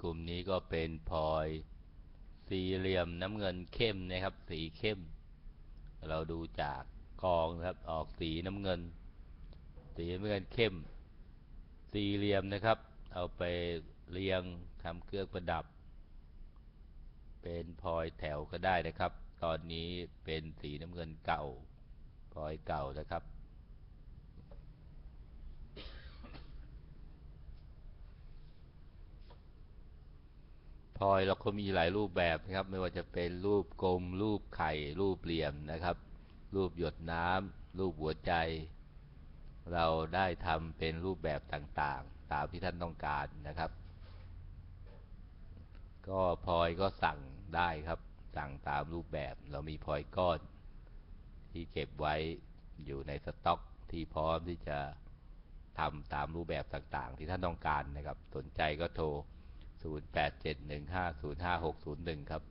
กลุ่มนี้ก็เป็นพลอยสี่เหลี่ยมน้ำเงินเข้มนะครับ สีเข้ม เราดูจากกองนะครับ ออกสีน้ำเงิน สีน้ำเงินเข้ม สี่เหลี่ยมนะครับ เอาไปเรียงทำเครื่องประดับ เป็นพลอยแถวก็ได้นะครับ ตอนนี้เป็นสีน้ำเงินเก่าพลอยเก่านะครับ พลอยเราก็มีหลายรูปแบบนะครับ ไม่ว่าจะเป็นรูปกลม รูปไข่ รูปเหลี่ยมนะครับ รูปหยดน้ำรูปหัวใจ เราได้ทำเป็นรูปแบบต่างๆ ตามที่ท่านต้องการนะครับ ก็พลอยก็สั่งได้ครับ สั่งตามรูปแบบ เรามีพลอยก้อน ที่เก็บไว้อยู่ในสต็อกที่พร้อมที่จะทำตามรูปแบบต่างๆ ที่ท่านต้องการนะครับ สนใจก็โทร 0871505601 ครับ